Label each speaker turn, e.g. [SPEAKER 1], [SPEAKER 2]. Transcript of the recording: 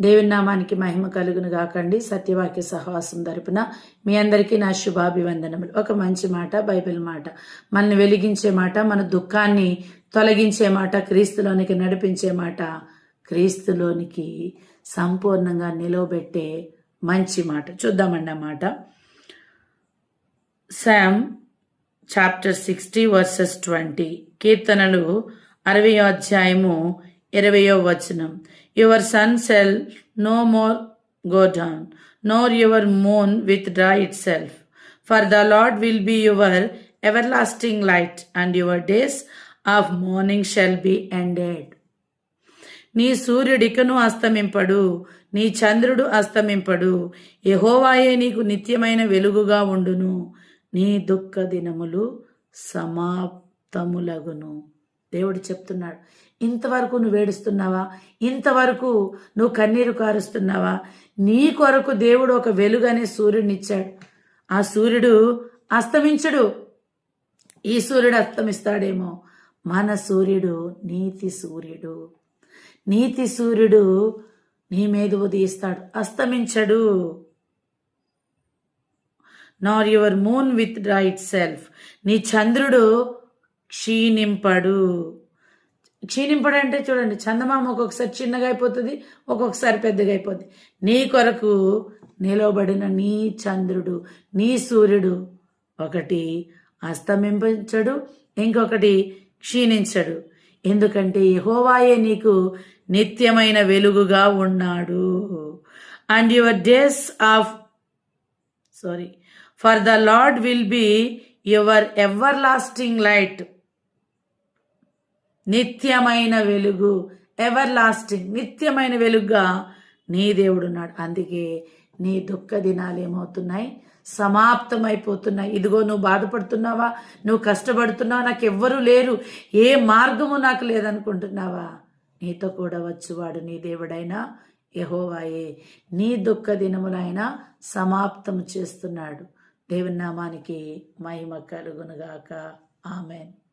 [SPEAKER 1] దేవుని నామానికి మహిమ కలుగును గాకండి. సత్యవాక్య సహవాసం తరపున మీ అందరికీ నా శుభాభివందనములు. ఒక మంచి మాట బైబిల్ మాట. మనల్ని వెలిగించే మాట మన దుఃఖాన్ని తొలగించే మాట క్రీస్తులోనికి నడిపించే మాట క్రీస్తులోనికి సంపూర్ణంగా నిలవబెట్టే మంచి మాట. చూద్దామండి ఆ మాట. Psalm chapter sixty verses twenty. కీర్తనలు అరవై అధ్యాయము ఇరవయో వచనం. Your sun shall no more go down nor your moon withdraw itself for the Lord will be your everlasting light and your days of mourning shall be ended నీ సూర్యుడికను అస్తమింపడు నీ చంద్రుడు అస్తమింపడు. యహోవాయే నీకు నిత్యమైన వెలుగుగా ఉండును. నీ దుఃఖ దినములు సమాప్తములగును. దేవుడు చెప్తున్నాడు ఇంతవరకు నువ్వు ఏడుస్తున్నావా? ఇంతవరకు నువ్వు కన్నీరు కారుస్తున్నావా? నీ కొరకు దేవుడు ఒక వెలుగనే సూర్యుడినిచ్చాడు. ఆ సూర్యుడు అస్తమించడు. ఈ సూర్యుడు అస్తమిస్తాడేమో. మన సూర్యుడు నీతి సూర్యుడు. నీతి సూర్యుడు నీ మీద ఉదయిస్తాడు. అస్తమించడు. Nor your moon withdraw itself నీ చంద్రుడు క్షీణింపడు. క్షీణింపడు అంటే చూడండి చందమామ ఒక్కొక్కసారి చిన్నగా అయిపోతుంది ఒక్కొక్కసారి పెద్దగా అయిపోతుంది నీ కొరకు నిలవబడిన నీ చంద్రుడు నీ సూర్యుడు ఒకటి అస్తమింపచడు ఇంకొకటి క్షీణించడు. ఎందుకంటే యహోవాయే నీకు నిత్యమైన వెలుగుగా ఉన్నాడు. And your days of sorry for the Lord will be your everlasting light నిత్యమైన వెలుగు ఎవర్ లాస్టింగ్ నిత్యమైన వెలుగుగా నీ దేవుడు ఉన్నాడు. అందుకే నీ దుఃఖ దినాలు ఏమవుతున్నాయి? సమాప్తమైపోతున్నాయి. ఇదిగో నువ్వు బాధపడుతున్నావా? నువ్వు కష్టపడుతున్నావా? నాకు ఎవ్వరూ లేరు. ఏ మార్గము నాకు లేదనుకుంటున్నావా? నీతో కూడా వచ్చువాడు నీ దేవుడైనా యహోవాయే. నీ దుఃఖ దినములైనా సమాప్తం చేస్తున్నాడు. దేవుని నామానికి మహిమ కలుగునుగాక. ఆమెన్.